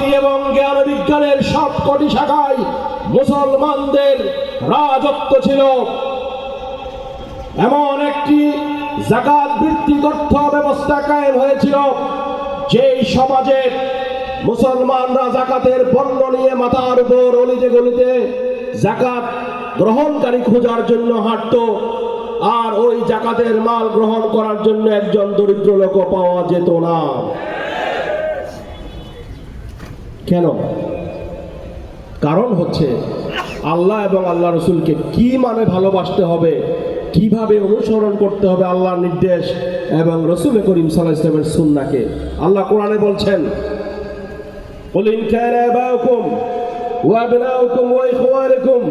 রাজনীতি এবং জ্ঞান বিজ্ঞানের সব কটি শাখায় মুসলমানদের রাজত্ব ছিল। এমন একটি জাকাত ভিত্তিক অর্থ ব্যবস্থা কায়েম হয়েছিল, যেই সমাজে মুসলমানরা জাকাতের পণ্য নিয়ে মাথার উপর অলিতে গলিতে জাকাত গ্রহণকারী খোঁজার জন্য হাঁটত, আর ওই জাকাতের মাল গ্রহণ করার জন্য একজন দরিদ্র লোক পাওয়া যেত না। কেন কারণ হচ্ছে আল্লাহ এবং আল্লাহ রসুলকে কি মানে ভালোবাসতে হবে কিভাবে অনুসরণ করতে হবে আল্লাহর নির্দেশ এবং রসুল করিম সাল্লাহ ইসলামের সুন্নাকে আল্লাহ কোরআনে বলছেন قل إن كان آباؤكم وأبناؤكم وإخوانكم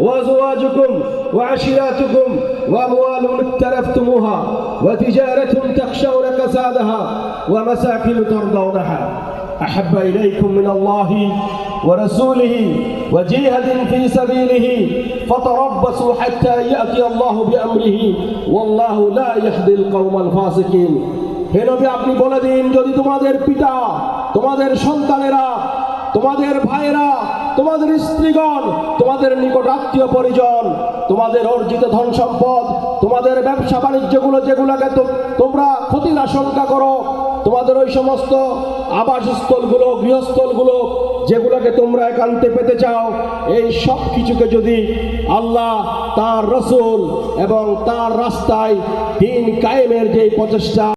وأزواجكم وعشيراتكم وأموال اقترفتموها وتجارة تخشون كسادها ومساكن ترضونها أحب إليكم من الله ورسوله وجهاد في سبيله فتربصوا حتى يأتي الله بأمره والله لا يهدي القوم الفاسقين হে নবী আপনি বলে দিন যদি তোমাদের পিতা তোমাদের সন্তানেরা তোমাদের ভাইয়েরা তোমাদের স্ত্রীগণ তোমাদের নিকট আত্মীয় পরিজন তোমাদের অর্জিত ধন সম্পদ তোমাদের ব্যবসা বাণিজ্যগুলো যেগুলোকে তো- তোমরা ক্ষতির আশঙ্কা করো তোমাদের ওই সমস্ত আবাসস্থলগুলো, গৃহস্থলগুলো যেগুলোকে তোমরা একান্তে পেতে চাও, এই সব কিছুকে যদি আল্লাহ তার রসুল এবং তার রাস্তায় দিন কায়েমের যে প্রচেষ্টা